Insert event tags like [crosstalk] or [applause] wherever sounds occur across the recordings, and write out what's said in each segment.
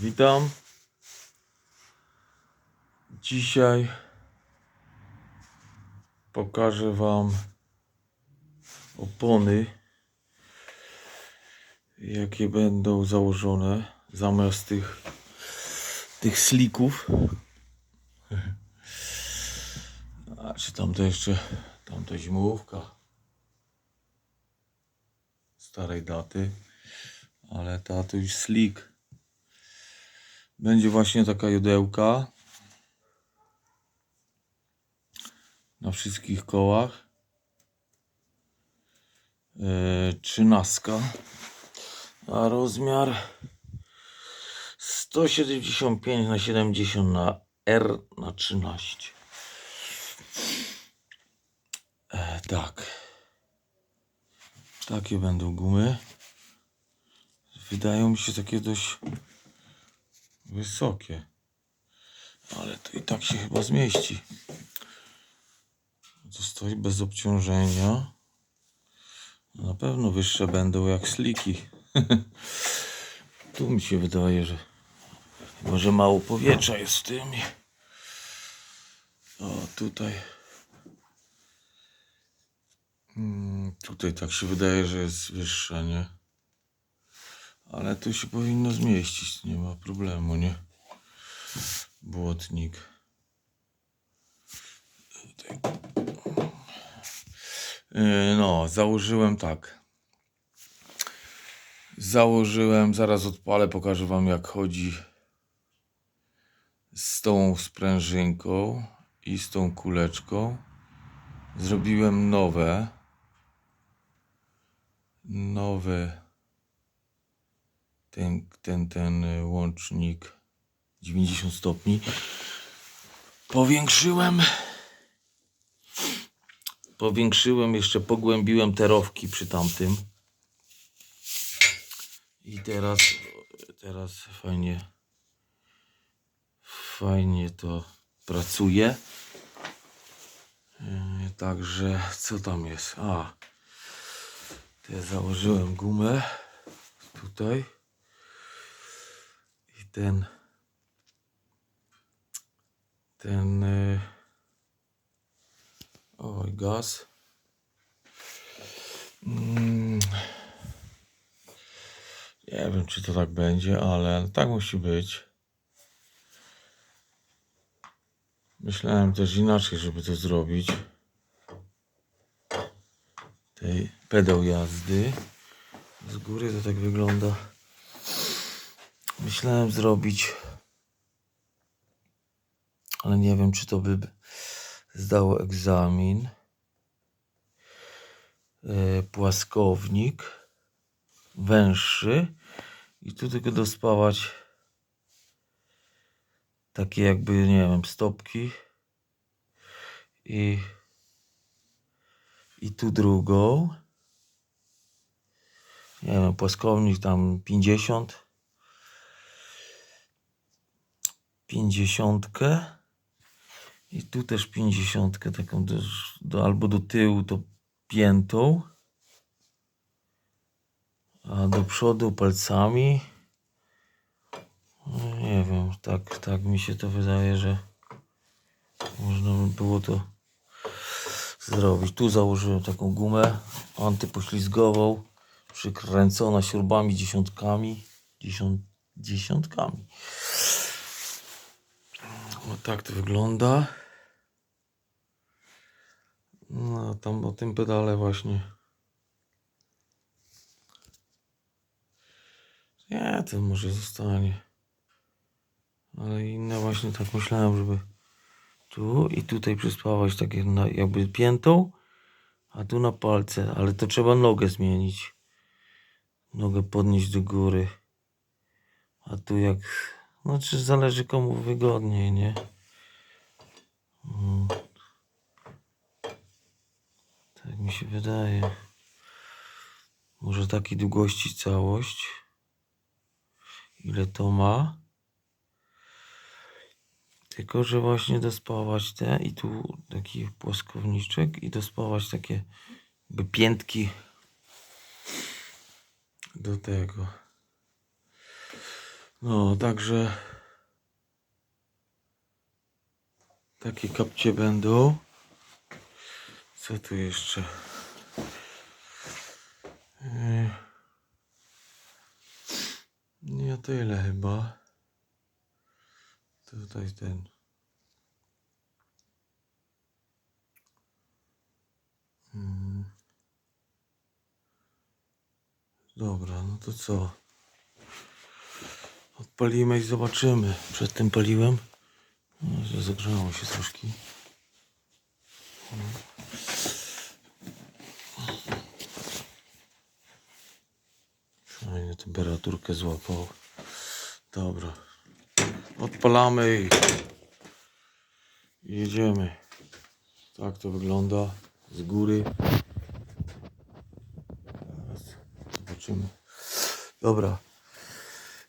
Witam. Dzisiaj pokażę Wam opony, jakie będą założone zamiast tych, tych slików. A czy tam to jeszcze, tam to zimówka starej daty, ale ta to już slick. Będzie właśnie taka jodełka na wszystkich kołach. Yy, trzynastka, a rozmiar 175 na 70 na R na 13. E, tak. Takie będą gumy. Wydają mi się takie dość wysokie. Ale to i tak się chyba zmieści. To stoi bez obciążenia. Na pewno wyższe będą jak sliki. [laughs] tu mi się wydaje, że może mało powietrza jest w tym. O, tutaj. Mm, Tutaj tak się wydaje, że jest wyższa, nie? Ale tu się powinno zmieścić, nie ma problemu, nie? Błotnik. Yy, No, założyłem tak. Założyłem, zaraz odpalę, pokażę wam jak chodzi z tą sprężynką i z tą kuleczką. Zrobiłem nowe. Nowe ten, ten, ten y, łącznik 90 stopni. Powiększyłem. Powiększyłem, jeszcze pogłębiłem te rowki przy tamtym. I teraz, teraz fajnie, fajnie to pracuje. Yy, Także co tam jest? A, ja założyłem gumę tutaj ten ten y, oj gaz. Mm, nie wiem czy to tak będzie ale tak musi być. Myślałem też inaczej żeby to zrobić. Tej pedał jazdy. Z góry to tak wygląda myślałem zrobić ale nie wiem, czy to by zdało egzamin. E, Płaskownik węższy i tu tylko dospawać takie jakby, nie wiem, stopki i i tu drugą. Nie wiem, płaskownik tam 50. Pięćdziesiątkę. I tu też pięćdziesiątkę taką do, do, albo do tyłu to piętą. A do przodu palcami. No, nie wiem, tak, tak mi się to wydaje, że można by było to zrobić. Tu założyłem taką gumę antypoślizgową, przykręcona śrubami dziesiątkami. Dziesiąt, dziesiątkami. O tak to wygląda. No, tam o tym pedale właśnie. Nie, to może zostanie. Ale inne właśnie tak myślałem, żeby tu i tutaj przyspawać takie na, jakby piętą, a tu na palce, ale to trzeba nogę zmienić. Nogę podnieść do góry. A tu jak, znaczy zależy komu wygodniej, nie? Mm. Tak mi się wydaje. Może takiej długości całość. Ile to ma? Tylko, że właśnie dospawać te i tu taki płaskowniczek i dospawać takie jakby piętki do tego. No, także takie kapcie będą. Co tu jeszcze? Nie tyle chyba. Tutaj ten. Mm. Dobra, no to co? Odpalimy i zobaczymy. Przed tym paliłem. No, zagrzało się troszkę. Fajnie temperaturkę złapał. Dobra. Odpalamy i jedziemy. Tak to wygląda z góry. Zobaczymy. Dobra.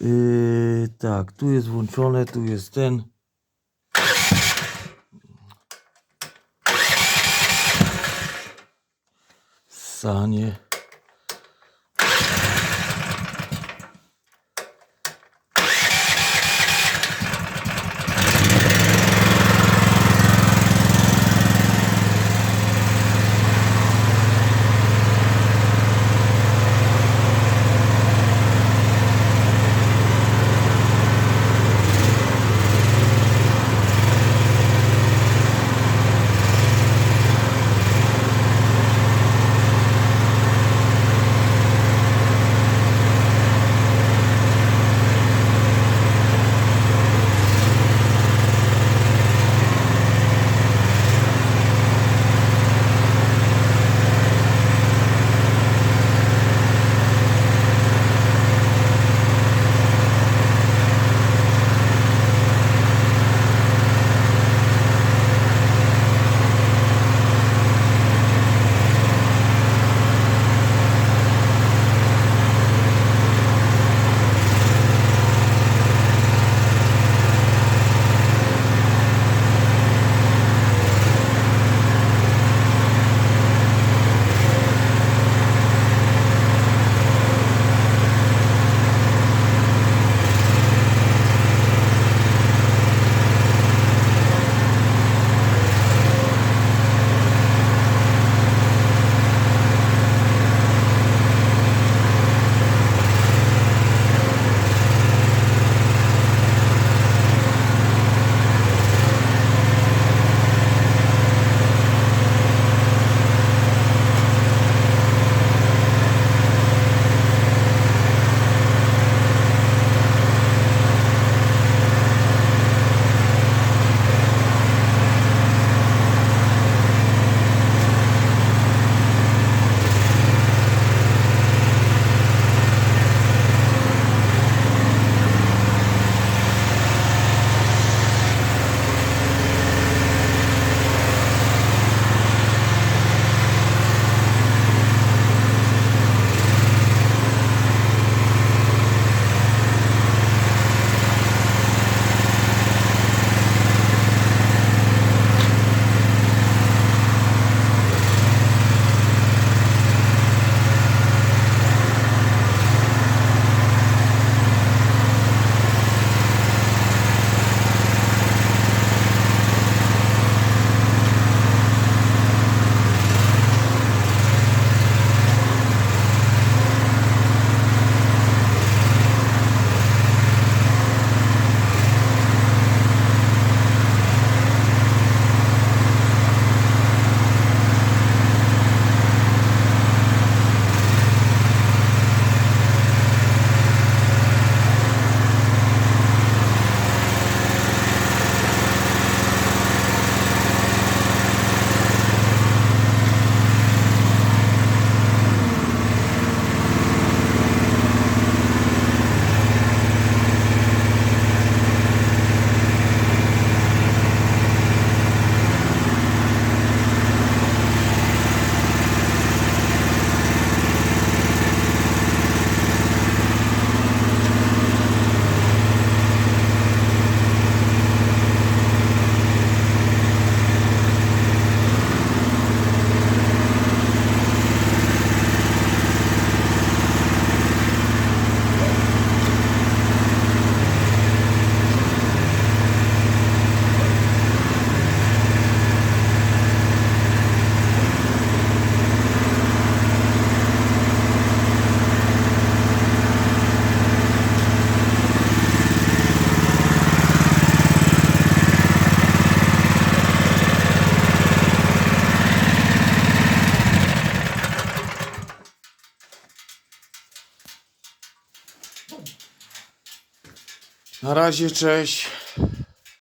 Yy, tak, tu jest włączone, tu jest ten. Sanie. Na razie, cześć.